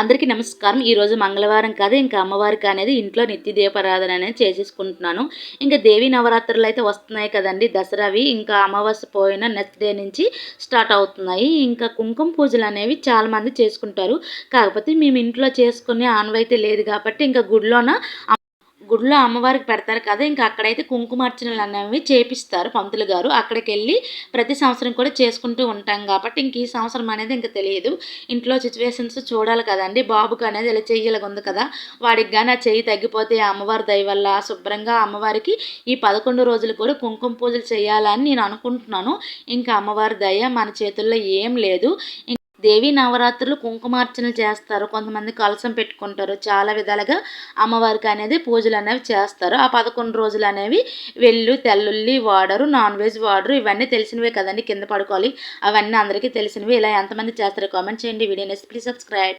అందరికీ నమస్కారం. ఈరోజు మంగళవారం కాదు ఇంకా అమ్మవారికి అనేది ఇంట్లో నిత్య దీపారాధన అనేది చేసేసుకుంటున్నాను. ఇంకా దేవి నవరాత్రులు అయితే వస్తున్నాయి కదండి. దసరావి ఇంకా అమావాస్య పోయిన నెక్స్ట్ డే నుంచి స్టార్ట్ అవుతున్నాయి. ఇంకా కుంకుమ పూజలు అనేవి చాలామంది చేసుకుంటారు. కాకపోతే మేము ఇంట్లో చేసుకునే ఆనవైతే లేదు కాబట్టి ఇంకా గుడిలోన గుడిలో అమ్మవారికి పెడతారు కదా ఇంకా అక్కడైతే కుంకుమార్చనలు అనేవి చేపిస్తారు పంతులు గారు. అక్కడికి వెళ్ళి ప్రతి సంవత్సరం కూడా చేసుకుంటూ ఉంటాం కాబట్టి ఇంక ఈ సంవత్సరం అనేది ఇంకా తెలియదు. ఇంట్లో సిచ్యువేషన్స్ చూడాలి కదండి. బాబుకి అనేది ఇలా చెయ్యలగా ఉంది కదా. వాడికి కానీ ఆ చెయ్యి తగ్గిపోతే అమ్మవారి దయ వల్ల శుభ్రంగా అమ్మవారికి ఈ పదకొండు రోజులు కూడా కుంకుమ పూజలు చేయాలని నేను అనుకుంటున్నాను. ఇంకా అమ్మవారి దయ మన చేతుల్లో ఏం లేదు. దేవి నవరాత్రులు కుంకుమార్చనలు చేస్తారు. కొంతమంది కలసం పెట్టుకుంటారు. చాలా విధాలుగా అమ్మవారికి అనేది పూజలు అనేవి చేస్తారు. ఆ పదకొండు రోజులు అనేవి వెళ్ళు తెల్లుల్లి వాడరు నాన్ వెజ్ వాడరు. ఇవన్నీ తెలిసినవే కదండి. కింద పడుకోవాలి. అవన్నీ అందరికీ తెలిసినవి. ఇలా ఎంతమంది చేస్తారో కామెంట్ చేయండి. Video please subscribe.